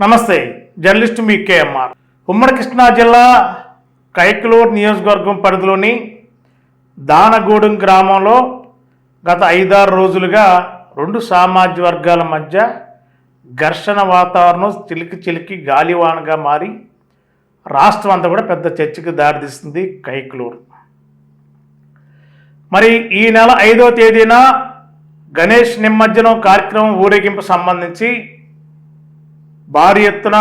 నమస్తే జర్నలిస్ట్ మీ కేఎంఆర్. ఉమ్మడి కృష్ణా జిల్లా కైకలూరు నియోజకవర్గం పరిధిలోని దానగూడెం గ్రామంలో గత ఐదారు రోజులుగా రెండు సామాజిక వర్గాల మధ్య ఘర్షణ వాతావరణం చిలికి చిలికి గాలివానగా మారి రాష్ట్రం అంతా కూడా పెద్ద చర్చకు దారితీస్తుంది కైకలూరు. మరి ఈ నెల ఐదో తేదీన గణేష్ నిమజ్జనం కార్యక్రమం ఊరేగింపు సంబంధించి భారీ ఎత్తున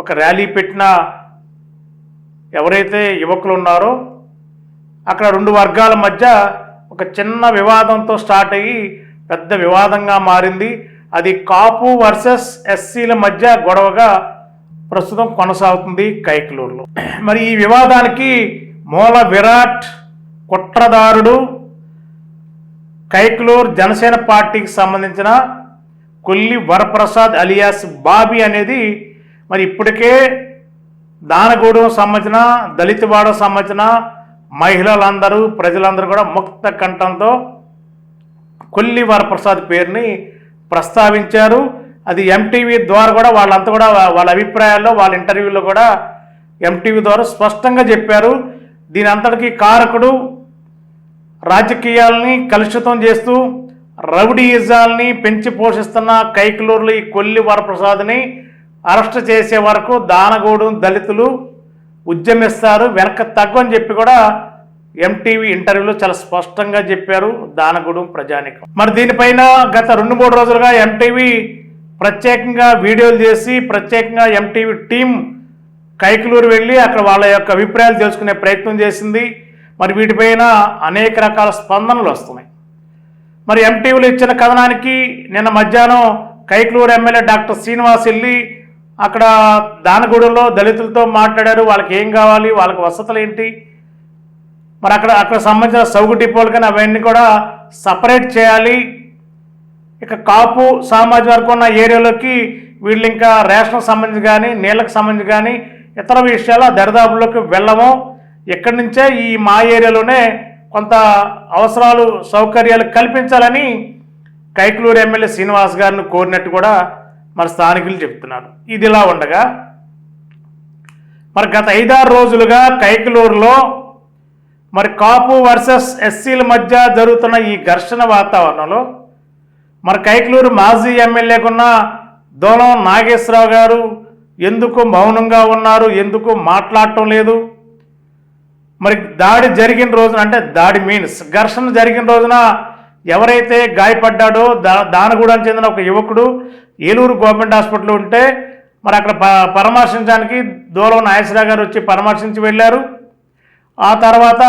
ఒక ర్యాలీ పెట్టిన ఎవరైతే యువకులు ఉన్నారో అక్కడ రెండు వర్గాల మధ్య ఒక చిన్న వివాదంతో స్టార్ట్ అయ్యి పెద్ద వివాదంగా మారింది. అది కాపు వర్సెస్ ఎస్సీల మధ్య గొడవగా ప్రస్తుతం కొనసాగుతుంది కైకలూరులో. మరి ఈ వివాదానికి మూల విరాట్ కుట్రదారుడు కైక్లూర్ జనసేన పార్టీకి సంబంధించిన కొల్లి వరప్రసాద్ అలియాస్ బాబీ అనేది మరి ఇప్పటికే దానగూడెం సంబంధించిన దళితవాడ సంబంధించిన మహిళలందరూ ప్రజలందరూ కూడా ముక్త కంఠంతో కొల్లి వరప్రసాద్ పేరుని ప్రస్తావించారు. అది ఎంటీవీ ద్వారా కూడా వాళ్ళంతా కూడా వాళ్ళ అభిప్రాయాల్లో వాళ్ళ ఇంటర్వ్యూలో కూడా ఎంటీవీ ద్వారా స్పష్టంగా చెప్పారు. దీని అంతటికీ కారకుడు రాజకీయాల్ని కలుషితం చేస్తూ రౌడీయిజాల్ని పెంచి పోషిస్తున్న కైకలూరులో ఈ కొల్లి వరప్రసాద్ని అరెస్ట్ చేసే వరకు దానగూడు దళితులు ఉద్యమిస్తారు వెనక తగ్గని చెప్పి కూడా ఎంటీవీ ఇంటర్వ్యూలో చాలా స్పష్టంగా చెప్పారు దానగూడెం ప్రజానికం. మరి దీనిపైన గత రెండు మూడు రోజులుగా ఎంటీవీ ప్రత్యేకంగా వీడియోలు చేసి ప్రత్యేకంగా ఎంటీవీ టీం కైకలూరు వెళ్ళి అక్కడ వాళ్ళ యొక్క అభిప్రాయాలు తెలుసుకునే ప్రయత్నం చేసింది. మరి వీటిపైన అనేక రకాల స్పందనలు వస్తున్నాయి. మరి ఎంటీవీలు ఇచ్చిన కథనానికి నిన్న మధ్యాహ్నం కైక్లూరు ఎమ్మెల్యే డాక్టర్ శ్రీనివాస్ వెళ్ళి అక్కడ దానగూడెంలో దళితులతో మాట్లాడారు. వాళ్ళకి ఏం కావాలి? వాళ్ళకి వసతులు ఏంటి? మరి అక్కడ అక్కడ సంబంధించిన సౌగు డిపోలు కానీ అవన్నీ కూడా సపరేట్ చేయాలి. ఇక కాపు సామాజిక వర్గం ఉన్న ఏరియాలోకి వీళ్ళు ఇంకా రేషన్కి సంబంధించి కానీ నీళ్ళకి సంబంధించి కానీ ఇతర విషయాల దరిదాపుల్లోకి వెళ్ళము. ఎక్కడి నుంచే ఈ మా ఏరియాలోనే కొంత అవసరాలు సౌకర్యాలు కల్పించాలని కైకలూరు ఎమ్మెల్యే శ్రీనివాస్ గారిని కోరినట్టు కూడా మరి స్థానికులు చెప్తున్నారు ఇది ఇలా ఉండగా మరి గత ఐదారు రోజులుగా కైకలూరులో మరి కాపు వర్సెస్ ఎస్సీల మధ్య జరుగుతున్న ఈ ఘర్షణ వాతావరణంలో మరి కైకలూరు మాజీ ఎమ్మెల్యేకున్న దోలం నాగేశ్వరరావు గారు ఎందుకు మౌనంగా ఉన్నారు? ఎందుకు మాట్లాడటం లేదు? మరి దాడి జరిగిన రోజున అంటే దాడి మీన్స్ ఘర్షణ జరిగిన రోజున ఎవరైతే గాయపడ్డాడో దా దానగూడని చెందిన ఒక యువకుడు ఏలూరు గవర్నమెంట్ హాస్పిటల్లో ఉంటే మరి అక్కడ ప పరామర్శించడానికి దూరం నాగేశ్వరరావు గారు వచ్చి పరామర్శించి వెళ్ళారు. ఆ తర్వాత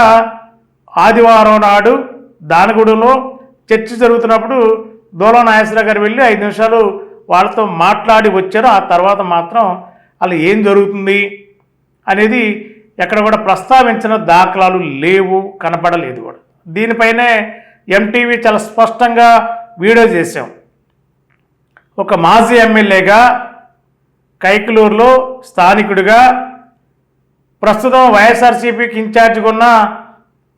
ఆదివారం నాడు దానగూడలో చర్చ జరుగుతున్నప్పుడు దూలం నాగేశ్వరరావు గారు వెళ్ళి ఐదు నిమిషాలు వాళ్ళతో మాట్లాడి వచ్చారు. ఆ తర్వాత మాత్రం అలా ఏం జరుగుతుంది అనేది ఎక్కడ కూడా ప్రస్తావించిన దాఖలాలు లేవు కనపడలేదు కూడా. దీనిపైనే ఎంటీవీ చాలా స్పష్టంగా వీడియో చేశాం. ఒక మాజీ ఎమ్మెల్యేగా కైకలూరులో స్థానికుడిగా ప్రస్తుతం వైఎస్ఆర్సీపీకి ఇన్ఛార్జిగా ఉన్న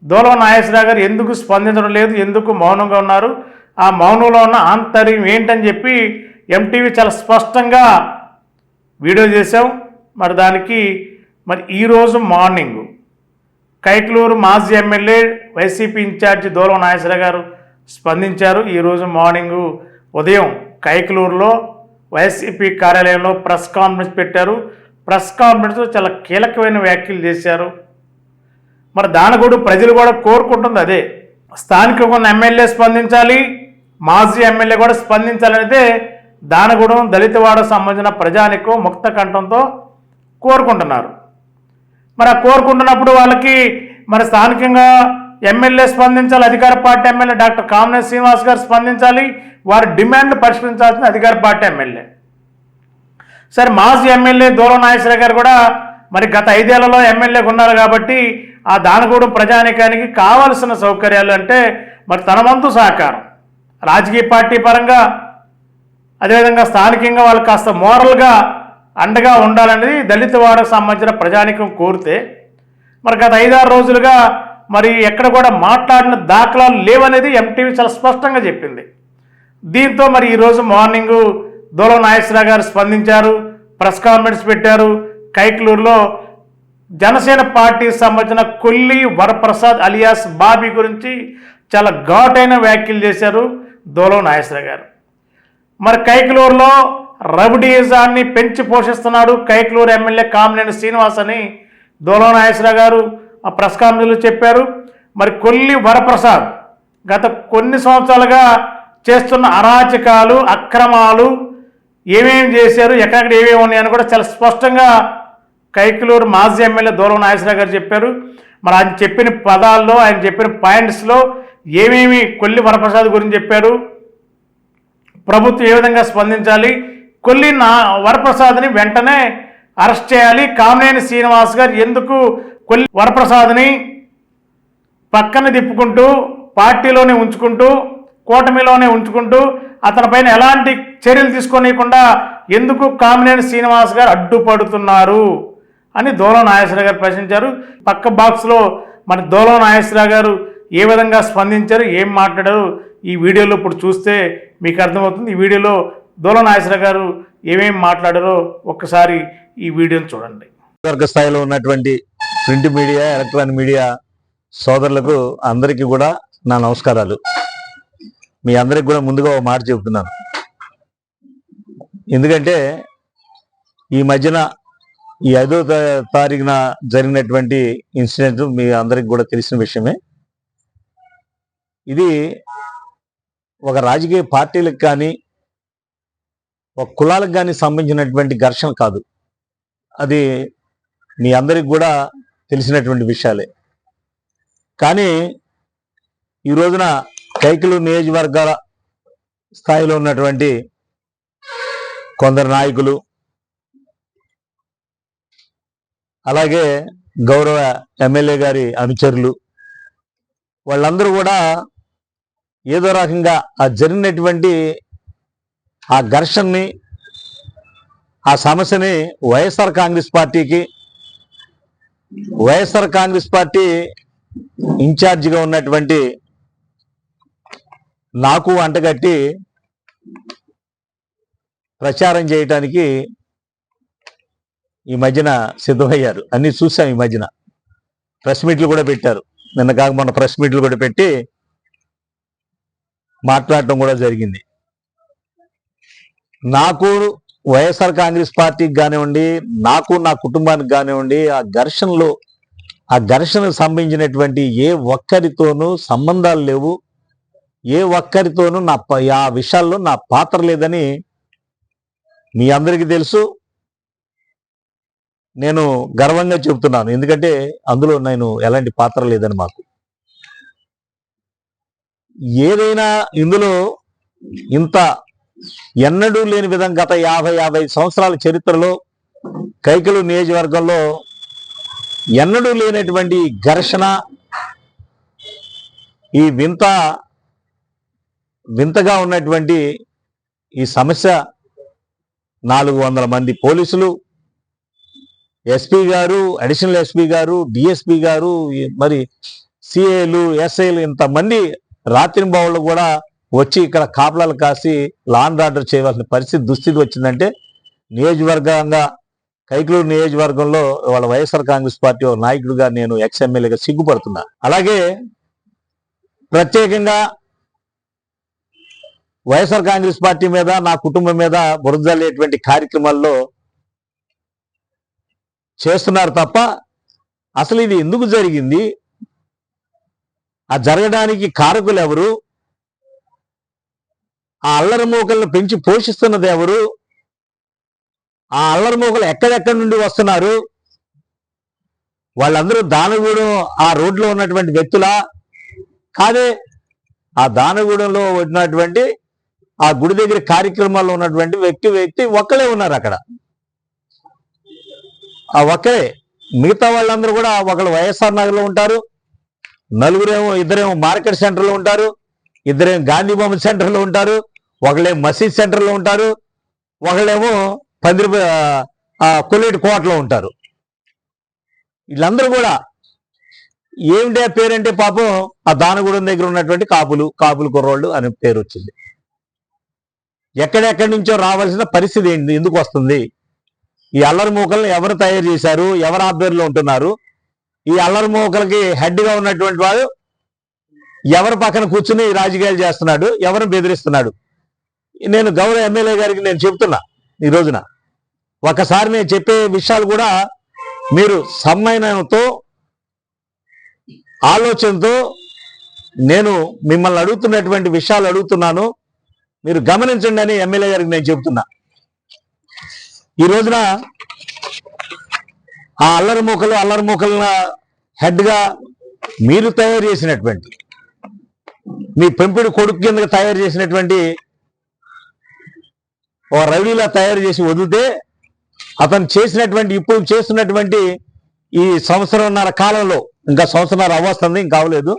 దూలం నాగేశ్వరరావు గారు ఎందుకు స్పందించడం లేదు ఎందుకు మౌనంగా ఉన్నారు ఆ మౌనంలో ఉన్న ఆంతర్యం ఏంటని చెప్పి ఎంటీవీ చాలా స్పష్టంగా వీడియో చేశాం. మరి దానికి మరి ఈరోజు మార్నింగ్ కైకలూరు మాజీ MLA YCP in charge Doolam Nageswara గారు స్పందించారు. ఈరోజు మార్నింగ్ ఉదయం కైకలూరులో వైసీపీ కార్యాలయంలో ప్రెస్ కాన్ఫరెన్స్ పెట్టారు. ప్రెస్ కాన్ఫరెన్స్లో చాలా కీలకమైన వ్యాఖ్యలు చేశారు. మరి దానగూడు ప్రజలు కూడా కోరుకుంటుంది అదే. స్థానికంగా ఉన్న ఎమ్మెల్యే స్పందించాలి మాజీ ఎమ్మెల్యే కూడా స్పందించాలనేదే దానగూడెం దళితవాడ సంబంధించిన ప్రజానికం ముక్త కంఠంతో కోరుకుంటున్నారు. మరి ఆ కోరుకుంటున్నప్పుడు వాళ్ళకి మరి స్థానికంగా ఎమ్మెల్యే స్పందించాలి అధికార పార్టీ ఎమ్మెల్యే డాక్టర్ కామనే శ్రీనివాస్ గారు స్పందించాలి వారి డిమాండ్ పరిష్కరించాల్సిన అధికార పార్టీ ఎమ్మెల్యే. సరే మాజీ ఎమ్మెల్యే దూరం నాగేశ్వర గారు కూడా మరి గత ఐదేళ్ళలో ఎమ్మెల్యేగా ఉన్నారు కాబట్టి ఆ దానగూడెం ప్రజానికానికి కావలసిన సౌకర్యాలు అంటే మరి తన వంతు సహకారం. రాజకీయ పార్టీ పరంగా అదేవిధంగా స్థానికంగా వాళ్ళు కాస్త మోరల్గా అండగా ఉండాలనేది దళితవాడకు సంబంధించిన ప్రజానికం కోరితే మరి గత ఐదారు రోజులుగా మరి ఎక్కడ కూడా మాట్లాడిన దాఖలాలు లేవనేది ఎంటీవీ చాలా స్పష్టంగా చెప్పింది. దీంతో మరి ఈరోజు మార్నింగ్ దూలం నాగేశ్వరరావు గారు స్పందించారు ప్రెస్ కాన్ఫరెన్స్ పెట్టారు. కైక్లూరులో జనసేన పార్టీకి సంబంధించిన కొల్లి వరప్రసాద్ అలియాస్ బాబీ గురించి చాలా ఘాటైన వ్యాఖ్యలు చేశారు దోలో నాగేశ్వర గారు. మరి కైకలూరులో రవిడీజాన్ని పెంచి పోషిస్తున్నాడు కైట్లూరు ఎమ్మెల్యే కామినేని శ్రీనివాస్ అని దోలో నాగేశ్వర గారు ఆ ప్రెస్ కాన్ఫరెన్స్లో చెప్పారు. మరి కొల్లి వరప్రసాద్ గత కొన్ని సంవత్సరాలుగా చేస్తున్న అరాచకాలు అక్రమాలు ఏమేమి చేశారు ఎక్కడెక్కడ ఏమేమి ఉన్నాయని కూడా చాలా స్పష్టంగా కైకలూరు మాజీ ఎమ్మెల్యే దూరం నాగేశ్వరరావు గారు చెప్పారు. మరి ఆయన చెప్పిన పదాల్లో ఆయన చెప్పిన పాయింట్స్లో ఏమేమి కొల్లి వరప్రసాద్ గురించి చెప్పారు. ప్రభుత్వం ఏ విధంగా స్పందించాలి కొల్లి నా వరప్రసాద్ని వెంటనే అరెస్ట్ చేయాలి. కామినేని శ్రీనివాస్ గారు ఎందుకు కొల్లి వరప్రసాద్ని పక్కన తిప్పుకుంటూ పార్టీలోనే ఉంచుకుంటూ కూటమిలోనే ఉంచుకుంటూ అతనిపైన ఎలాంటి చర్యలు తీసుకోనియకుండా ఎందుకు కామినేని శ్రీనివాస్ గారు అడ్డుపడుతున్నారు అని దోలో నాగేశ్వర గారు ప్రశ్నించారు. పక్క బాక్స్లో మరి దోలో నాగేశ్వర గారు ఏ విధంగా స్పందించారు ఏం మాట్లాడారు ఈ వీడియోలో ఇప్పుడు చూస్తే మీకు అర్థమవుతుంది. ఈ వీడియోలో దోలం నాగేశ్వర గారు ఏమేమి మాట్లాడారో ఒక్కసారి ఈ వీడియోని చూడండి. వర్గ స్థాయిలో ఉన్నటువంటి ప్రింట్ మీడియా ఎలక్ట్రానిక్ మీడియా సోదరులకు అందరికీ కూడా నా నమస్కారాలు. మీ అందరికి కూడా ముందుగా ఒక మాట చెబుతున్నాను. ఎందుకంటే ఈ మధ్యన ఈ ఐదో తారీఖున జరిగినటువంటి ఇన్సిడెంట్ మీ అందరికి కూడా తెలిసిన విషయమే. ఇది ఒక రాజకీయ పార్టీలకు కానీ ఒక కులాలకు కానీ సంబంధించినటువంటి ఘర్షణ కాదు. అది మీ అందరికి కూడా తెలిసినటువంటి విషయాలే. కానీ ఈ రోజున కైకిలు నియోజకవర్గాల స్థాయిలో ఉన్నటువంటి కొందరు నాయకులు అలాగే గౌరవ ఎమ్మెల్యే గారి అనుచరులు వాళ్ళందరూ కూడా ఏదో రకంగా ఆ జరిగినటువంటి ఆ ఘర్షణని ఆ సమస్యని వైఎస్ఆర్ కాంగ్రెస్ పార్టీకి వైఎస్ఆర్ కాంగ్రెస్ పార్టీ ఇన్ఛార్జిగా ఉన్నటువంటి నాకు అంటగట్టి ప్రచారం చేయటానికి ఈ మధ్యన సిద్ధమయ్యారు. అన్నీ చూసాం ఈ మధ్యన. ప్రెస్ మీట్లు కూడా పెట్టారు. నిన్న కాక మొన్న ప్రెస్ మీట్లు కూడా పెట్టి మాట్లాడటం కూడా జరిగింది. నాకు వైఎస్ఆర్ కాంగ్రెస్ పార్టీకి కానివ్వండి నాకు నా కుటుంబానికి కానివ్వండి ఆ ఘర్షణలో ఆ ఘర్షణకు సంబంధించినటువంటి ఏ ఒక్కరితోనూ సంబంధాలు లేవు. ఏ ఒక్కరితోనూ నా ఆ విషయాల్లో నా పాత్ర లేదని మీ అందరికీ తెలుసు. నేను గర్వంగా చెబుతున్నాను. ఎందుకంటే అందులో నేను ఎలాంటి పాత్ర లేదని మాకు. ఏదైనా ఇందులో ఇంత ఎన్నడూ లేని విధంగా గత యాభై యాభై సంవత్సరాల చరిత్రలో కైకలు నియోజకవర్గంలో ఎన్నడూ లేనటువంటి ఘర్షణ ఈ వింత వింతగా ఉన్నటువంటి ఈ సమస్య నాలుగు వందల మంది పోలీసులు ఎస్పీ గారు అడిషనల్ ఎస్పీ గారు డిఎస్పీ గారు మరి సిఏలు ఎస్ఐలు ఇంతమంది రాత్రింబావులు కూడా వచ్చి ఇక్కడ కాపలాలు కాసి లాండ్ ఆర్డర్ చేయవలసిన పరిస్థితి దుస్థితి వచ్చిందంటే నియోజకవర్గంగా కైకలూరు నియోజకవర్గంలో వాళ్ళ వైఎస్ఆర్ కాంగ్రెస్ పార్టీ నాయకుడిగా నేను ఎక్స్ ఎమ్మెల్యేగా సిగ్గుపడుతున్నా. అలాగే ప్రత్యేకంగా వైఎస్ఆర్ కాంగ్రెస్ పార్టీ మీద నా కుటుంబం మీద బురదలేటువంటి కార్యక్రమాల్లో చేస్తున్నారు తప్ప అసలు ఇది ఎందుకు జరిగింది? ఆ జరగడానికి కారకులు ఎవరు? ఆ అల్లరి మూకలను పెంచి పోషిస్తున్నది ఎవరు? ఆ అల్లరి మూకలు ఎక్కడెక్కడి నుండి వస్తున్నారు? వాళ్ళందరూ దానగూడెం ఆ రోడ్లో ఉన్నటువంటి వ్యక్తులా? కాదే ఆ దానగూడెంలో ఉన్నటువంటి ఆ గుడి దగ్గర కార్యక్రమాల్లో ఉన్నటువంటి వ్యక్తి వ్యక్తి ఒక్కలే ఉన్నారు అక్కడ. ఆ ఒక్కరే మిగతా వాళ్ళందరూ కూడా ఒకళ్ళు వైఎస్ఆర్ నగర్లో ఉంటారు నలుగురేమో ఇద్దరేమో మార్కెట్ సెంటర్లో ఉంటారు ఇద్దరేమో గాంధీ బొమ్మ సెంటర్లో ఉంటారు ఒకళ్ళేమో మసీద్ సెంటర్లో ఉంటారు ఒకళ్ళేమో పందిరి ఆ, కొల్లేటి కోటలో ఉంటారు. వీళ్ళందరూ కూడా ఏమిటి ఆ పేరంటే పాపం ఆ దానగూడెం దగ్గర ఉన్నటువంటి కాపులు కాపులు కుర్రోళ్ళు అనే పేరు వచ్చింది. ఎక్కడెక్కడి నుంచో రావాల్సిన పరిస్థితి ఏంటి ఎందుకు వస్తుంది? ఈ అల్లరిమూకలను ఎవరు తయారు చేశారు ఎవరు ఆధ్వర్యంలో ఉంటున్నారు? ఈ అల్లరి మూకలకి హెడ్గా ఉన్నటువంటి వాడు ఎవరి పక్కన కూర్చుని రాజకీయాలు చేస్తున్నాడు ఎవరిని బెదిరిస్తున్నాడు? నేను గౌరవ ఎమ్మెల్యే గారికి నేను చెప్తున్నా ఈ రోజున. ఒకసారి నేను చెప్పే విషయాలు కూడా మీరు సమ్మయనంతో ఆలోచనతో నేను మిమ్మల్ని అడుగుతున్నటువంటి విషయాలు అడుగుతున్నాను. మీరు గమనించండి అని ఎమ్మెల్యే గారికి నేను చెబుతున్నా. ఈ రోజున ఆ అల్లరి మూకలు అల్లరి మూకలను హెడ్గా మీరు తయారు చేసినటువంటి మీ పెంపుడు కొడుకు కింద తయారు చేసినటువంటి ఓ రవిలా తయారు చేసి వదిలితే అతను చేసినటువంటి ఇప్పుడు చేస్తున్నటువంటి ఈ సంవత్సరంన్నర కాలంలో ఇంకా సంవత్సరంన్నర అవ్వస్తుంది ఇంకా అవ్వలేదు.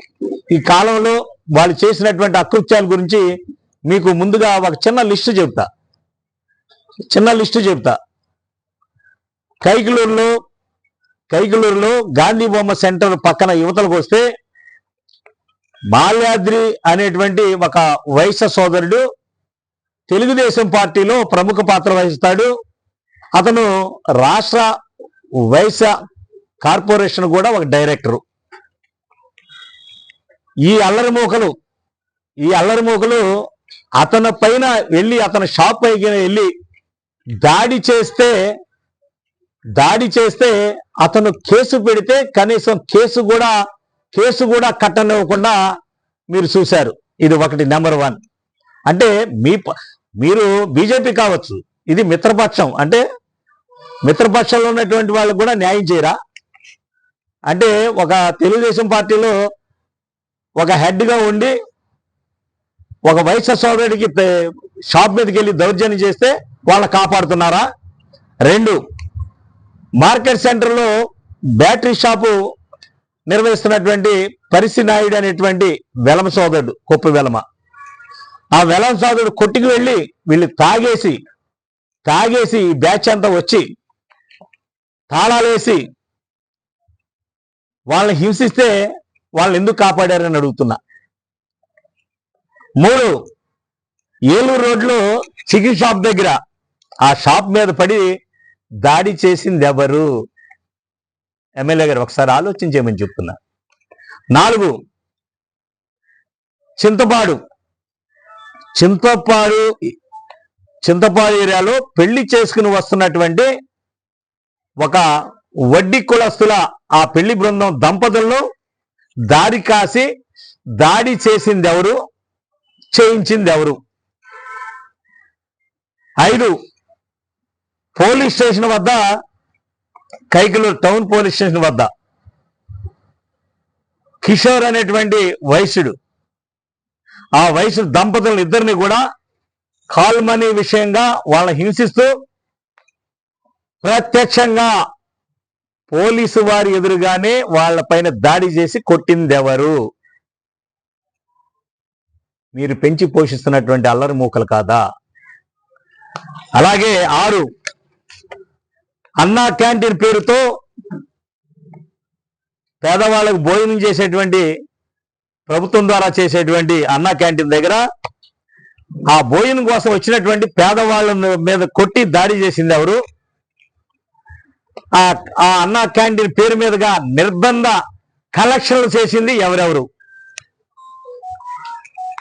ఈ కాలంలో వాళ్ళు చేసినటువంటి అకృత్యాల గురించి మీకు ముందుగా ఒక చిన్న లిస్టు చెప్తా. చిన్న లిస్టు చెప్తా. కైకలూరులో కైకలూరులో గాంధీ బొమ్మ సెంటర్ పక్కన యువతలకు వస్తే బాల్యాద్రి అనేటువంటి ఒక వయస్సు సోదరుడు తెలుగుదేశం పార్టీలో ప్రముఖ పాత్ర వహిస్తాడు. అతను రాష్ట్ర వైశ్య కార్పొరేషన్ కూడా ఒక డైరెక్టరు. ఈ అల్లరిమూకలు ఈ అల్లరిమూకలు అతని పైన వెళ్ళి అతని షాప్ పైకి వెళ్ళి దాడి చేస్తే దాడి చేస్తే అతను కేసు పెడితే కనీసం కేసు కూడా కేసు కూడా కట్టనివ్వకుండా మీరు చూశారు. ఇది ఒకటి నెంబర్ వన్. అంటే మీ ప- మీరు బీజేపీ కావచ్చు. ఇది మిత్రపక్షం. అంటే మిత్రపక్షంలో ఉన్నటువంటి వాళ్ళకు కూడా న్యాయం చేయరా? అంటే ఒక తెలుగుదేశం పార్టీలో ఒక హెడ్గా ఉండి ఒక వైశ్య సోదరుడికి షాప్ మీదకి వెళ్ళి దౌర్జన్యం చేస్తే వాళ్ళని కాపాడుతున్నారా? రెండు మార్కెట్ సెంటర్లో బ్యాటరీ షాపు నిర్వహిస్తున్నటువంటి పరిసి నాయుడు అనేటువంటి వెలమ సోదరుడు కొప్పు వెలమ. ఆ వెలం సాధుడు కొట్టుకు వెళ్ళి వీళ్ళు తాగేసి తాగేసి ఈ బ్యాచ్ అంతా వచ్చి తాళాలేసి వాళ్ళని హింసిస్తే వాళ్ళని ఎందుకు కాపాడారని అడుగుతున్నా. మూడు ఏలూరు రోడ్లో చికెన్ షాప్ దగ్గర ఆ షాప్ మీద పడి దాడి చేసింది ఎవరు? ఎమ్మెల్యే గారు ఒకసారి ఆలోచించేయమని చెప్తున్నా. నాలుగు చింతపాడు చింతపాడు చింతపాడు ఏరియాలో పెళ్ళి చేసుకుని వస్తున్నటువంటి ఒక వడ్డీ కులస్తుల ఆ పెళ్ళి బృందం దంపతులను దారి కాసి దాడి చేసింది ఎవరు చేయించింది ఎవరు ఐదు పోలీస్ స్టేషన్ వద్ద కైకలూరు టౌన్ పోలీస్ స్టేషన్ వద్ద. కిషోర్ అనేటువంటి వైశ్యుడు ఆ వయసు దంపతులను ఇద్దరిని కూడా కాల్ మనీ విషయంగా వాళ్ళని హింసిస్తూ ప్రత్యక్షంగా పోలీసు వారి ఎదురుగానే వాళ్ళపైన దాడి చేసి కొట్టింది ఎవరు మీరు పెంచి పోషిస్తున్నటువంటి అల్లరి మూకలు కాదా? అలాగే ఆరు అన్నా క్యాంటీన్ పేరుతో పేదవాళ్ళకు భోజనం చేసేటువంటి ప్రభుత్వం ద్వారా చేసేటువంటి అన్నా క్యాంటీన్ దగ్గర ఆ భోజనం కోసం వచ్చినటువంటి పేదవాళ్ళ మీద కొట్టి దాడి చేసింది ఎవరు? ఆ ఆ అన్నా క్యాంటీన్ పేరు మీదుగా నిర్బంధ కలెక్షన్లు చేసింది ఎవరెవరు?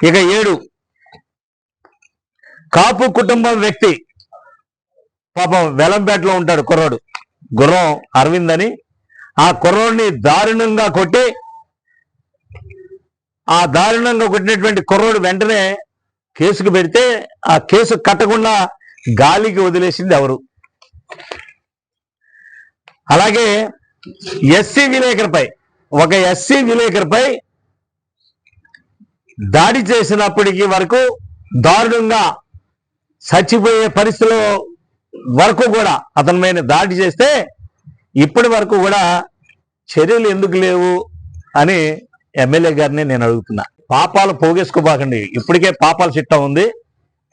ఇక ఏడు. కాపు కుటుంబం వ్యక్తి పాపం వెలంపేటలో ఉంటాడు కుర్రోడు. గుర్రం అరవింద్ అని ఆ కుర్రోడిని దారుణంగా కొట్టి ఆ దారుణంగా కొట్టినటువంటి కుర్రోడు వెంటనే కేసుకు పెడితే ఆ కేసు కట్టకుండా గాలికి వదిలేసింది ఎవరు? అలాగే ఎస్సీ విలేకరిపై ఒక ఎస్సీ విలేకరిపై దాడి చేసినప్పటికీ వరకు దారుణంగా చచ్చిపోయే పరిస్థితిలో వరకు కూడా అతని మీద దాడి చేస్తే ఇప్పటి వరకు కూడా చర్యలు ఎందుకు లేవు అని ఎమ్మెల్యే గారిని నేను అడుగుతున్నా. పాపాలు పోగేసుకోబాకండి. ఇప్పటికే పాపాల చిట్టం ఉంది.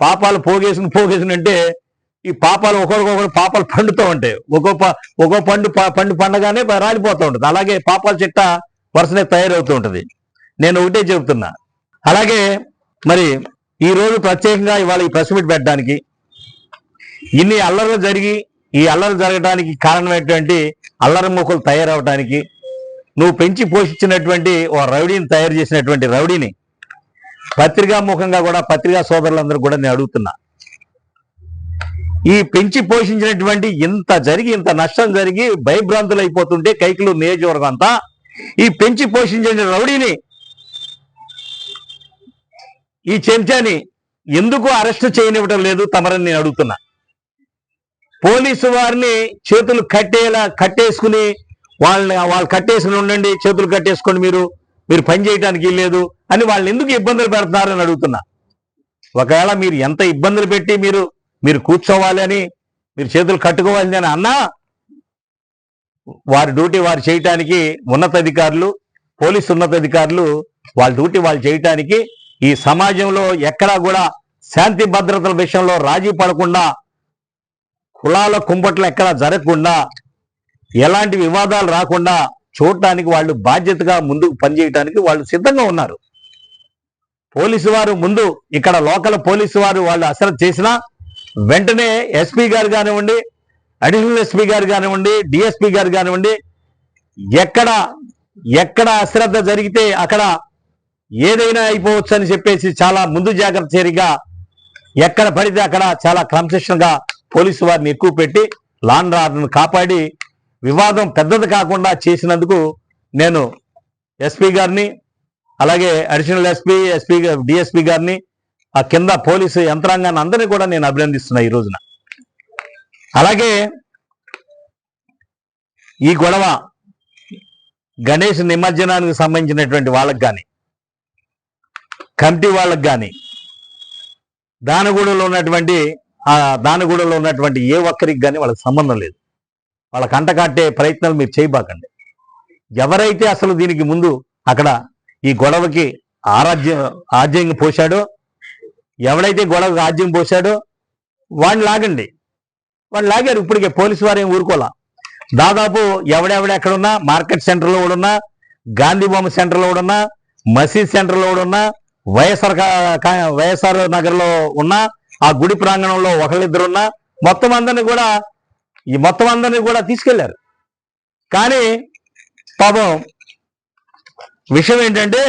పాపాలు పోగేసుకుని పోగేసుకుని అంటే ఈ పాపాలు ఒకరికొకరు పాపాలు పండుతూ ఉంటాయి. ఒక్కో ఒక్కో పండు ప- పండు పండగానే రాలిపోతూ ఉంటుంది. అలాగే పాపాల చిట్ట వరుసనే తయారవుతూ ఉంటుంది. నేను ఒకటే చెబుతున్నా. అలాగే మరి ఈ రోజు ప్రత్యేకంగా ఇవాళ ఈ ప్రెస్ మీట్ పెట్టడానికి ఇన్ని అల్లర్లు జరిగి ఈ అల్లరి జరగడానికి కారణమైనటువంటి అల్లరి మొక్కలు తయారవడానికి నువ్వు పెంచి పోషించినటువంటి ఓ రౌడీని తయారు చేసినటువంటి రౌడీని పత్రికా ముఖంగా కూడా పత్రికా సోదరులందరూ కూడా నేను అడుగుతున్నా. ఈ పెంచి పోషించినటువంటి ఇంత జరిగి ఇంత నష్టం జరిగి భయభ్రాంతులు అయిపోతుంటే కైకులు నియోజకవర్గం అంతా ఈ పెంచి పోషించిన రౌడీని ఈ చెంచాని ఎందుకు అరెస్ట్ చేయనివ్వటం లేదు తమరని నేను అడుగుతున్నా. పోలీసు వారిని చేతులు కట్టేలా కట్టేసుకుని వాళ్ళని వాళ్ళు కట్టేసుకుని ఉండండి చేతులు కట్టేసుకోండి మీరు మీరు పని చేయడానికి లేదు అని వాళ్ళు ఎందుకు ఇబ్బందులు పెడుతున్నారని అడుగుతున్నా. ఒకవేళ మీరు ఎంత ఇబ్బందులు పెట్టి మీరు మీరు కూర్చోవాలి అని మీరు చేతులు కట్టుకోవాలి అని అన్నా వారి డ్యూటీ వారు చేయటానికి ఉన్నతాధికారులు పోలీసు ఉన్నతాధికారులు వాళ్ళ డ్యూటీ వాళ్ళు చేయటానికి ఈ సమాజంలో ఎక్కడా కూడా శాంతి భద్రతల విషయంలో రాజీ పడకుండా కులాల కుంపట్లు ఎక్కడా జరగకుండా ఎలాంటి వివాదాలు రాకుండా చూడటానికి వాళ్ళు బాధ్యతగా ముందుకు పనిచేయటానికి వాళ్ళు సిద్ధంగా ఉన్నారు. పోలీసు వారు ముందు ఇక్కడ లోకల్ పోలీసు వారు వాళ్ళు అసలు చేసినా వెంటనే ఎస్పీ గారు కానివ్వండి అడిషనల్ ఎస్పీ గారు కానివ్వండి డిఎస్పీ గారు కానివ్వండి ఎక్కడ ఎక్కడ అశ్రద్ధ జరిగితే అక్కడ ఏదైనా అయిపోవచ్చు అని చెప్పేసి చాలా ముందు జాగ్రత్త చర్యగా ఎక్కడ పడితే అక్కడ చాలా క్రమశిక్షణగా పోలీసు వారిని ఎక్కువ పెట్టి లాండ్ ఆర్డర్ను కాపాడి వివాదం పెద్దది కాకుండా చేసినందుకు నేను ఎస్పీ గారిని అలాగే అడిషనల్ ఎస్పీ ఎస్పీ డిఎస్పీ గారిని ఆ కింద పోలీసు యంత్రాంగాన్ని అందరినీ కూడా నేను అభినందిస్తున్నా ఈ రోజున. అలాగే ఈ గొడవ గణేష్ నిమజ్జనానికి సంబంధించినటువంటి వాళ్ళకి కానీ కమిటీ వాళ్ళకి కానీ దానగూడలో ఉన్నటువంటి ఆ దానగూడలో ఉన్నటువంటి ఏ ఒక్కరికి కానీ వాళ్ళకి సంబంధం లేదు. వాళ్ళ కంట కట్టే ప్రయత్నాలు మీరు చేయబాకండి. ఎవరైతే అసలు దీనికి ముందు అక్కడ ఈ గొడవకి ఆరాధ్యం ఆజ్యం పోశాడో ఎవడైతే గొడవకి ఆజ్యం పోశాడో వాడిని లాగండి. వాళ్ళు లాగారు ఇప్పటికే పోలీసు వారు ఏం ఊరుకోలా. దాదాపు ఎవడెవడ ఎక్కడున్నా మార్కెట్ సెంటర్లో కూడా ఉన్నా గాంధీ బొమ్మ సెంటర్లో కూడా ఉన్నా మసీద్ సెంటర్లో కూడా ఉన్నా వైఎస్ఆర్ వైఎస్ఆర్ నగర్లో ఉన్న ఆ గుడి ప్రాంగణంలో ఒకళ్ళిద్దరు ఉన్నా మొత్తం అందరిని కూడా ఈ మొత్తం అందరిని కూడా తీసుకెళ్ళారు. కానీ పాపం విషయం ఏంటంటే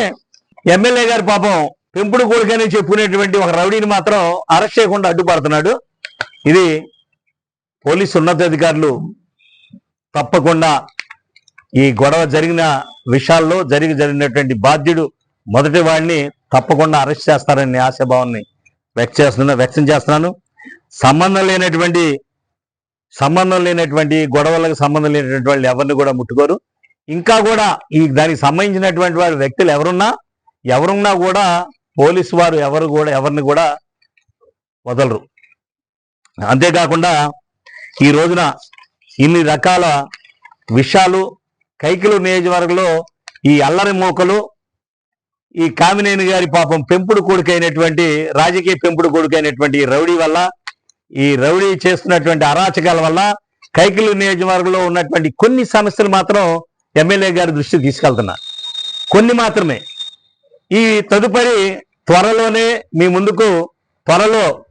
ఎమ్మెల్యే గారు పాపం పెంపుడు కొడుకని చెప్పుకునేటువంటి ఒక రౌడీని మాత్రం అరెస్ట్ చేయకుండా అడ్డుపడుతున్నాడు. ఇది పోలీసు ఉన్నతాధికారులు తప్పకుండా ఈ గొడవ జరిగిన విషయాల్లో జరిగి జరిగినటువంటి బాధ్యుడు మొదటి వాడిని తప్పకుండా అరెస్ట్ చేస్తారని ఆశాభావాన్ని వ్యక్త చేస్తున్నా వ్యక్తం చేస్తున్నాను. సంబంధం లేనటువంటి సంబంధం లేనటువంటి గొడవలకు సంబంధం లేనటువంటి వాళ్ళు ఎవరిని కూడా ముట్టుకోరు. ఇంకా కూడా ఈ దానికి సంబంధించినటువంటి వారి వ్యక్తులు ఎవరున్నా ఎవరున్నా కూడా పోలీసు వారు ఎవరు కూడా ఎవరిని కూడా వదలరు. అంతేకాకుండా ఈ రోజున ఇన్ని రకాల విషయాలు కైకిలు నియోజకవర్గంలో ఈ అల్లరి మూకలు ఈ కామినేని గారి పాపం పెంపుడు కొడుకైనటువంటి రాజకీయ పెంపుడు కొడుకైనటువంటి ఈ రౌడీ వల్ల ఈ రౌడీ చేస్తున్నటువంటి అరాచకాల వల్ల కైకిలు నియోజకవర్గంలో ఉన్నటువంటి కొన్ని సమస్యలు మాత్రం ఎమ్మెల్యే గారి దృష్టికి తీసుకెళ్తున్నారు కొన్ని మాత్రమే. ఈ తదుపరి త్వరలోనే మీ ముందుకు త్వరలో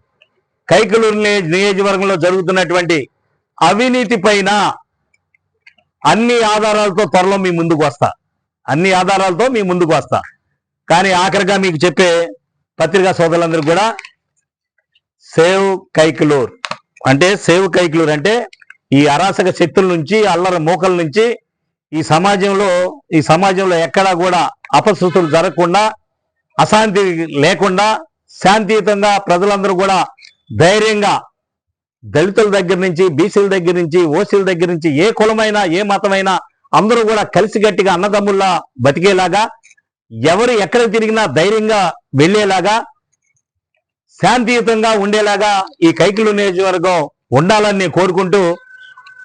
కైకలూరు నియోజకవర్గంలో జరుగుతున్నటువంటి అవినీతి పైన అన్ని ఆధారాలతో త్వరలో మీ ముందుకు వస్తా. అన్ని ఆధారాలతో మీ ముందుకు వస్తా. కానీ ఆఖరిగా మీకు చెప్పే పత్రికా సోదరులందరూ కూడా సేవ్ కైకలూర్. అంటే సేవ్ కైకలూర్ అంటే ఈ అరాసక శక్తుల నుంచి అల్లర మూకల నుంచి ఈ సమాజంలో ఈ సమాజంలో ఎక్కడా కూడా అపశృతులు జరగకుండా అశాంతి లేకుండా శాంతియుతంగా ప్రజలందరూ కూడా ధైర్యంగా దళితుల దగ్గర నుంచి బీసీల దగ్గర నుంచి ఓసీల దగ్గర నుంచి ఏ కులమైనా ఏ మతమైనా అందరూ కూడా కలిసిగట్టిగా అన్నదమ్ముల్లా బతికేలాగా ఎవరు ఎక్కడ తిరిగినా ధైర్యంగా వెళ్ళేలాగా శాంతియుతంగా ఉండేలాగా ఈ కైకిలు నియోజకవర్గం ఉండాలని కోరుకుంటూ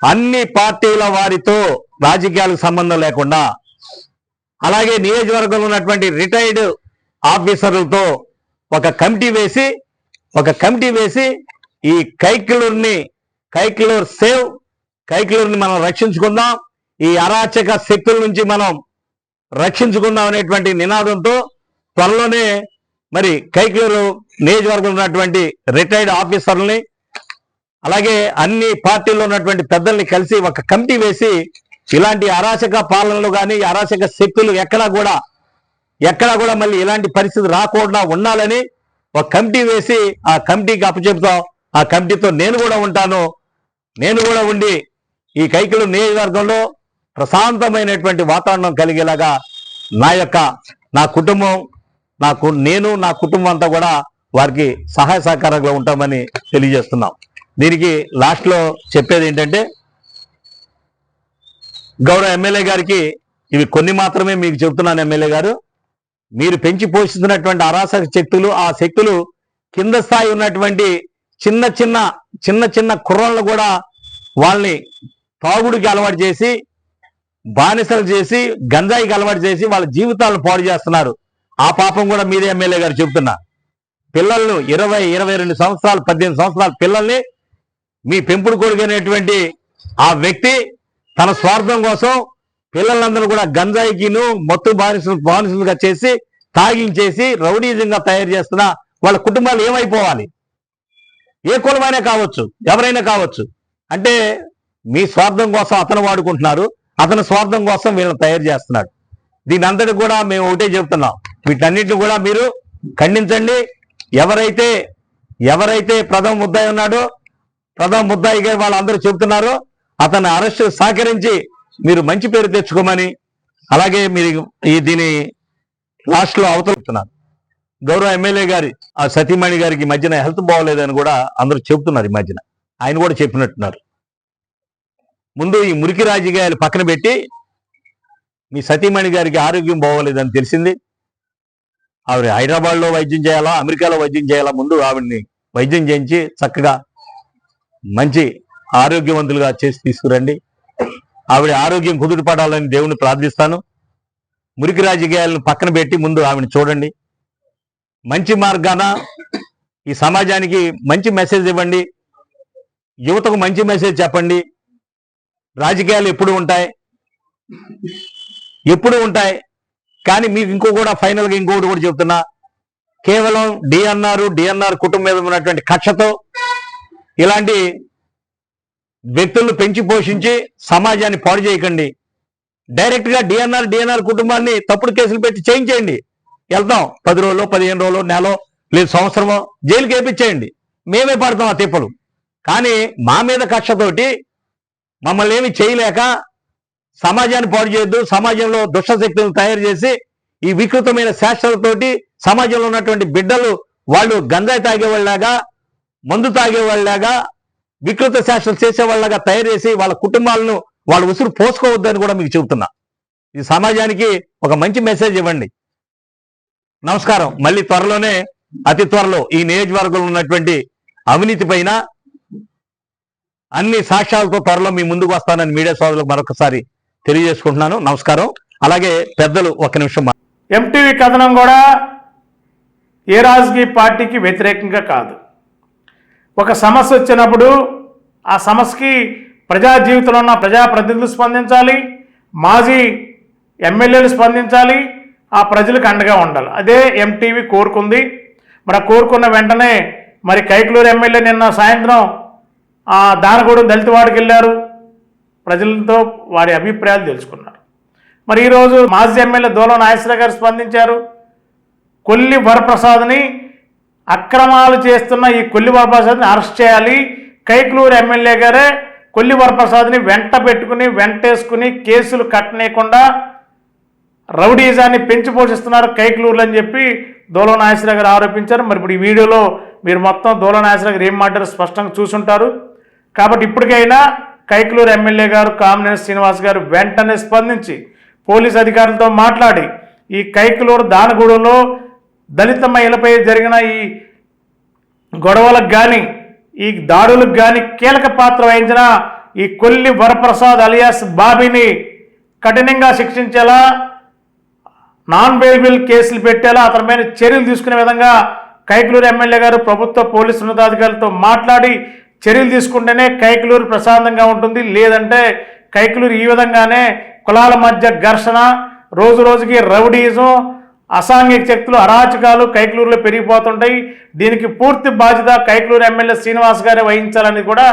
అన్ని పార్టీల వారితో రాజకీయాలకు సంబంధం లేకుండా అలాగే నియోజకవర్గంలో ఉన్నటువంటి రిటైర్డ్ ఆఫీసర్లతో ఒక కమిటీ వేసి ఒక కమిటీ వేసి ఈ కైకిలూరుని కైకిలూరు సేవ్ కైకిలూరుని మనం రక్షించుకుందాం ఈ అరాచక శక్తుల నుంచి మనం రక్షించుకుందాం అనేటువంటి నినాదంతో త్వరలోనే మరి కైకిలూరు నియోజకవర్గంలో ఉన్నటువంటి రిటైర్డ్ ఆఫీసర్లని అలాగే అన్ని పార్టీల్లో ఉన్నటువంటి పెద్దల్ని కలిసి ఒక కమిటీ వేసి ఇలాంటి అరాచక పాలనలు కానీ అరాచక శక్తులు ఎక్కడా కూడా ఎక్కడా కూడా మళ్ళీ ఇలాంటి పరిస్థితి రాకుండా ఉండాలని ఒక కమిటీ వేసి ఆ కమిటీకి అప్పచెప్తాం ఆ కమిటీతో నేను కూడా ఉంటాను. నేను కూడా ఉండి ఈ కైకిలు నియోజకవర్గంలో ప్రశాంతమైనటువంటి వాతావరణం కలిగేలాగా నా యొక్క నా కుటుంబం నాకు నేను నా కుటుంబం అంతా కూడా వారికి సహాయ సహకారంగా ఉంటామని తెలియజేస్తున్నాం. దీనికి లాస్ట్లో చెప్పేది ఏంటంటే గౌరవ ఎమ్మెల్యే గారికి ఇవి కొన్ని మాత్రమే మీకు చెబుతున్నాను ఎమ్మెల్యే గారు. మీరు పెంచి పోషిస్తున్నటువంటి అరాసక శక్తులు ఆ శక్తులు కింద స్థాయి ఉన్నటువంటి చిన్న చిన్న చిన్న చిన్న కుర్రలను కూడా వాళ్ళని తాగుడికి అలవాటు చేసి బానిసలు చేసి గంజాయికి అలవాటు చేసి వాళ్ళ జీవితాలను పాడు చేస్తున్నారు. ఆ పాపం కూడా మీరే ఎమ్మెల్యే గారు చెబుతున్నా. పిల్లలను ఇరవై ఇరవై రెండు సంవత్సరాలు పద్దెనిమిది సంవత్సరాల పిల్లల్ని మీ పెంపుడు కొడుకునేటువంటి ఆ వ్యక్తి తన స్వార్థం కోసం పిల్లలందరూ కూడా గంజాయికిను మత్తు బానిసలు బానిసలుగా చేసి తాగించేసి రౌడీజంగా తయారు చేస్తున్న వాళ్ళ కుటుంబాలు ఏమైపోవాలి? ఏ కులమైనా కావచ్చు ఎవరైనా కావచ్చు. అంటే మీ స్వార్థం కోసం అతను వాడుకుంటున్నారు అతని స్వార్థం కోసం వీళ్ళని తయారు చేస్తున్నాడు. దీని అంతటి కూడా మేము ఒకటే చెప్తున్నాం. వీటన్నిటిని కూడా మీరు ఖండించండి ఎవరైతే ఎవరైతే ప్రథమ ముద్దాయి ఉన్నాడో ప్రథమ ముద్దాయి గారు వాళ్ళందరూ చెబుతున్నారో అతను అరెస్ట్ సహకరించి మీరు మంచి పేరు తెచ్చుకోమని అలాగే మీరు ఈ దీని లాస్ట్లో అవతలుతున్నారు గౌరవ ఎమ్మెల్యే గారి ఆ సతీమణి గారికి మధ్యన హెల్త్ బాగోలేదని కూడా అందరూ చెబుతున్నారు ఈ మధ్యన. ఆయన కూడా చెప్పినట్టున్నారు. ముందు ఈ మురికి రాజకీయాలు పక్కన పెట్టి మీ సతీమణి గారికి ఆరోగ్యం బాగోలేదని తెలిసింది. ఆవిడ హైదరాబాద్లో వైద్యం చేయాలా అమెరికాలో వైద్యం చేయాలా ముందు ఆవిడని వైద్యం చేయించి చక్కగా మంచి ఆరోగ్యవంతులుగా చేసి తీసుకురండి. ఆవిడ ఆరోగ్యం కుదుటపడాలని దేవుని ప్రార్థిస్తాను. మురికి రాజకీయాలను పక్కన పెట్టి ముందు ఆవిడ చూడండి. మంచి మార్గాన ఈ సమాజానికి మంచి మెసేజ్ ఇవ్వండి. యువతకు మంచి మెసేజ్ చెప్పండి. రాజకీయాలు ఎప్పుడు ఉంటాయి? ఎప్పుడు ఉంటాయి? కానీ మీకు ఇంకో కూడా ఫైనల్గా ఇంకొకటి కూడా చెప్తున్నా. కేవలం డిఎన్ఆర్ డిఎన్ఆర్ కుటుంబం మీద ఉన్నటువంటి కక్షతో ఇలాంటి వ్యక్తులను పెంచి పోషించి సమాజాన్ని పాడు చేయకండి. డైరెక్ట్గా డిఎన్ఆర్ డిఎన్ఆర్ కుటుంబాన్ని తప్పుడు కేసులు పెట్టి చేయించేయండి వెళ్తాం. పది రోజులు పదిహేను రోజులు నెల లేదు సంవత్సరమో జైలుకి వేపించేయండి. మేమే పడతాం ఆ తిప్పలు. కానీ మా మీద కక్షతోటి మమ్మల్ని ఏమి చేయలేక సమాజాన్ని పాడు చేయొద్దు సమాజంలో దుష్ట శక్తులను తయారు చేసి ఈ వికృతమైన శాస్త్రాలతోటి సమాజంలో ఉన్నటువంటి బిడ్డలు వాళ్ళు గంజాయి తాగేవాళ్ళలాగా మందు తాగేవాళ్ళలాగా వికృత శాస్త్రం చేసేవాళ్ళగా తయారు చేసి వాళ్ళ కుటుంబాలను వాళ్ళ ఉసురు పోసుకోవద్దని కూడా మీకు చెబుతున్నా. ఈ సమాజానికి ఒక మంచి మెసేజ్ ఇవ్వండి. నమస్కారం. మళ్ళీ త్వరలోనే అతి త్వరలో ఈ నియోజకవర్గంలో ఉన్నటువంటి అవినీతి పైన అన్ని సాక్ష్యాలతో త్వరలో మీ ముందుకు వస్తానని మీడియా సోదరులకు మరొకసారి తెలియజేసుకుంటున్నాను. నమస్కారం. అలాగే పెద్దలు ఒక నిమిషం ఎంటీవీ కథనం కూడా ఏ రాజకీయ పార్టీకి వ్యతిరేకంగా కాదు. ఒక సమస్య వచ్చినప్పుడు ఆ సమస్యకి ప్రజా జీవితంలో ఉన్న ప్రజాప్రతినిధులు స్పందించాలి మాజీ ఎమ్మెల్యేలు స్పందించాలి ఆ ప్రజలకు అండగా ఉండాలి. అదే ఎంటీవీ కోరుకుంది. మరి కోరుకున్న వెంటనే మరి కైకలూరు ఎమ్మెల్యే నిన్న సాయంత్రం దానగూడెం దళితవాడికి వెళ్ళారు. ప్రజలతో వారి అభిప్రాయాలు తెలుసుకున్నారు. మరి ఈరోజు మాజీ ఎమ్మెల్యే దోలో నాగేశ్వర గారు స్పందించారు. కొల్లి వరప్రసాద్ని అక్రమాలు చేస్తున్న ఈ కొల్లి వరప్రసాద్ని అరెస్ట్ చేయాలి. కైక్లూరు ఎమ్మెల్యే గారే కొల్లి వరప్రసాద్ని వెంట పెట్టుకుని వెంటేసుకుని కేసులు కట్టనీయకుండా రౌడీజాన్ని పెంచి పోషిస్తున్నారు కైకలూరులు అని చెప్పి దోలో నాగేశ్వర గారు ఆరోపించారు. మరి ఇప్పుడు ఈ వీడియోలో మీరు మొత్తం దోలో నాగేశ్వర గారు ఏం మాట్లాడారు స్పష్టంగా చూసుంటారు. కాబట్టి ఇప్పటికైనా కైక్లూరు ఎమ్మెల్యే గారు కామినేని శ్రీనివాస్ గారు వెంటనే స్పందించి పోలీస్ అధికారులతో మాట్లాడి ఈ కైక్లూరు దానగూడులో దళిత మహిళపై జరిగిన ఈ గొడవలకు కానీ ఈ దాడులకు కానీ కీలక పాత్ర వహించిన ఈ కొల్లి వరప్రసాద్ అలియాస్ బాబీని కఠినంగా శిక్షించేలా నాన్ బేబిల్ కేసులు పెట్టేలా అతని మీద చర్యలు తీసుకునే విధంగా కైకలూరు ఎమ్మెల్యే గారు ప్రభుత్వ పోలీసు ఉన్నతాధికారులతో మాట్లాడి చర్యలు తీసుకుంటేనే కైకలూరు ప్రశాంతంగా ఉంటుంది. లేదంటే కైకలూరు ఈ విధంగానే కులాల మధ్య ఘర్షణ రోజు రోజుకి రౌడీజం అసాంఘిక శక్తులు అరాచకాలు కైకలూరులో పెరిగిపోతుంటాయి. దీనికి పూర్తి బాధ్యత కైకలూరు ఎమ్మెల్యే శ్రీనివాస్ గారే వహించాలని కూడా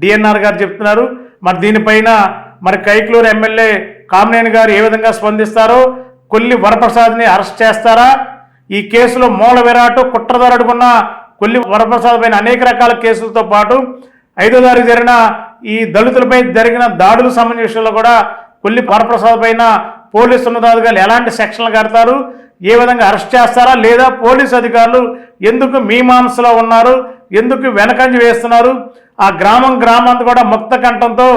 డిఎన్ఆర్ గారు చెప్తున్నారు. మరి దీనిపైన మరి కైకలూరు ఎమ్మెల్యే కామినేని గారు ఏ విధంగా స్పందిస్తారో కొల్లి వరప్రసాద్ని అరెస్ట్ చేస్తారా? ఈ కేసులో మూల విరాటు కుట్రధారడుకున్న కొల్లి వరప్రసాద్ పైన అనేక రకాల కేసులతో పాటు ఐదో తారీఖు జరిగిన ఈ దళితులపై జరిగిన దాడులకు సంబంధించిన విషయంలో కూడా కొల్లి వరప్రసాద్ పైన పోలీసు ఉన్నతాధికారులు ఎలాంటి సెక్షన్లు కడతారు? ఏ విధంగా అరెస్ట్ చేస్తారా? లేదా పోలీసు అధికారులు ఎందుకు మీమాంసలో ఉన్నారు? ఎందుకు వెనకంజ వేస్తున్నారు? ఆ గ్రామం గ్రామంతా కూడా ముక్త కంఠంతో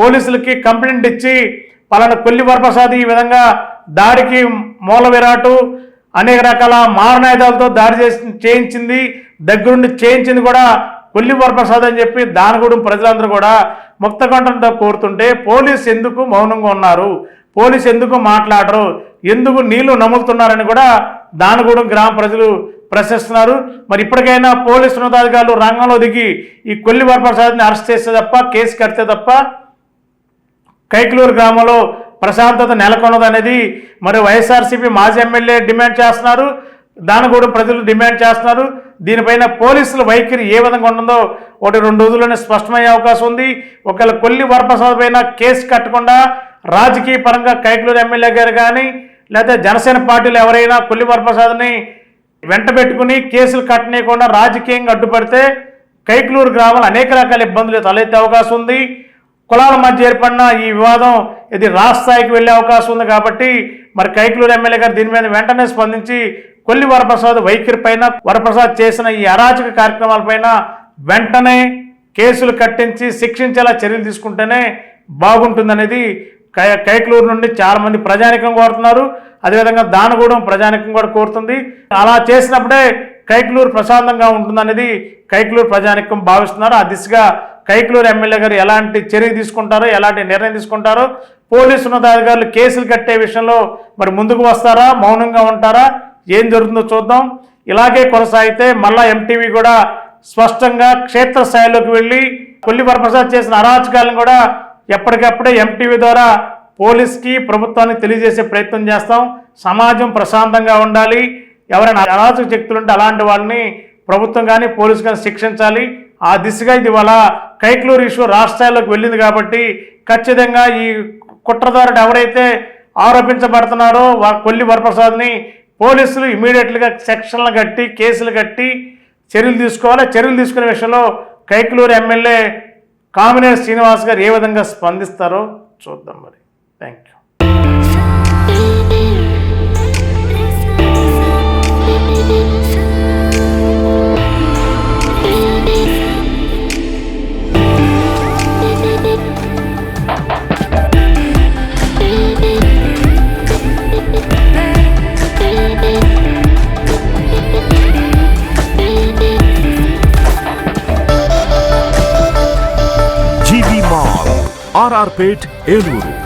పోలీసులకి కంప్లైంట్ ఇచ్చి పలానా కొల్లి వరప్రసాద్ ఈ విధంగా దాడికి మూల విరాటు అనేక రకాల మారణాయుధాలతో దాడి చేసి చేయించింది. దగ్గరుండి చేయించింది కూడా కొల్లి వరప్రసాద్ అని చెప్పి దానగూడెం ప్రజలందరూ కూడా ముక్తకంఠంతో కోరుతుంటే పోలీసు ఎందుకు మౌనంగా ఉన్నారు? పోలీసు ఎందుకు మాట్లాడరు? ఎందుకు నీళ్ళు నములుతున్నారని కూడా దానగూడెం గ్రామ ప్రజలు ప్రశ్నిస్తున్నారు. మరి ఇప్పటికైనా పోలీసు ఉన్నతాధికారులు రంగంలో దిగి ఈ కొల్లి వరప్రసాద్ని అరెస్ట్ చేస్తే తప్ప కేసు కడితే తప్ప కైకలూరు గ్రామంలో ప్రశాంతత నెలకొన్నదనేది మరి వైఎస్ఆర్సీపీ మాజీ ఎమ్మెల్యే డిమాండ్ చేస్తున్నారు. దానగూడెం ప్రజలు డిమాండ్ చేస్తున్నారు. దీనిపైన పోలీసుల వైఖరి ఏ విధంగా ఉంటుందో ఒకటి రెండు రోజుల్లోనే స్పష్టమయ్యే అవకాశం ఉంది. ఒకవేళ కొల్లి వరప్రసాద్ పైన కేసు కట్టకుండా రాజకీయ పరంగా కైకలూరు ఎమ్మెల్యే గారు కానీ లేకపోతే జనసేన పార్టీలు ఎవరైనా కొల్లి వరప్రసాద్ని వెంట పెట్టుకుని కేసులు కట్టనీయకుండా రాజకీయంగా అడ్డుపడితే కైకలూరు గ్రామంలో అనేక రకాల ఇబ్బందులు తలెత్తే అవకాశం ఉంది. కులాల మధ్య ఏర్పడిన ఈ వివాదం ఇది రాష్ట్రస్థాయికి వెళ్ళే అవకాశం ఉంది కాబట్టి మరి కైకలూరు ఎమ్మెల్యే గారు దీని మీద వెంటనే స్పందించి కొల్లి వరప్రసాద్ వైఖరి పైన వరప్రసాద్ చేసిన ఈ అరాచక కార్యక్రమాలపైన వెంటనే కేసులు కట్టించి శిక్షించేలా చర్యలు తీసుకుంటేనే బాగుంటుందనేది కై నుండి చాలామంది ప్రజానికం కోరుతున్నారు. అదేవిధంగా దానగూడెం ప్రజానికం కూడా కోరుతుంది. అలా చేసినప్పుడే కైట్లూరు ప్రశాంతంగా ఉంటుందనేది కైట్లూరు ప్రజానికం భావిస్తున్నారు. ఆ దిశగా కైట్లూరు ఎమ్మెల్యే గారు ఎలాంటి చర్య తీసుకుంటారో ఎలాంటి నిర్ణయం తీసుకుంటారో పోలీసు ఉన్నతాధికారులు కేసులు కట్టే విషయంలో మరి ముందుకు వస్తారా మౌనంగా ఉంటారా ఏం జరుగుతుందో చూద్దాం. ఇలాగే కొనసాగితే మళ్ళా ఎంటీవీ కూడా స్పష్టంగా క్షేత్రస్థాయిలోకి వెళ్ళి కొల్లి వరప్రసాద్ చేసిన అరాచకాలను కూడా ఎప్పటికప్పుడే ఎంటీవీ ద్వారా పోలీస్కి ప్రభుత్వానికి తెలియజేసే ప్రయత్నం చేస్తాం. సమాజం ప్రశాంతంగా ఉండాలి. ఎవరైనా అరాచక శక్తులు ఉంటే అలాంటి వాళ్ళని ప్రభుత్వం కానీ పోలీసు కానీ శిక్షించాలి. ఆ దిశగా ఇది వాళ్ళ కైక్లూరు ఇష్యూ రాష్ట్రాల్లోకి వెళ్ళింది కాబట్టి ఖచ్చితంగా ఈ కుట్రదారుడు ఎవరైతే ఆరోపించబడుతున్నారో వా కొల్లి వరప్రసాద్ని పోలీసులు ఇమీడియట్గా సెక్షన్లు కట్టి కేసులు కట్టి చర్యలు తీసుకోవాలి. చర్యలు తీసుకునే విషయంలో కైకలూరు ఎమ్మెల్యే కామినేని శ్రీనివాస్ గారు ఏ విధంగా స్పందిస్తారో చూద్దాం మరి. Thank you GV mall RR Pet Eluru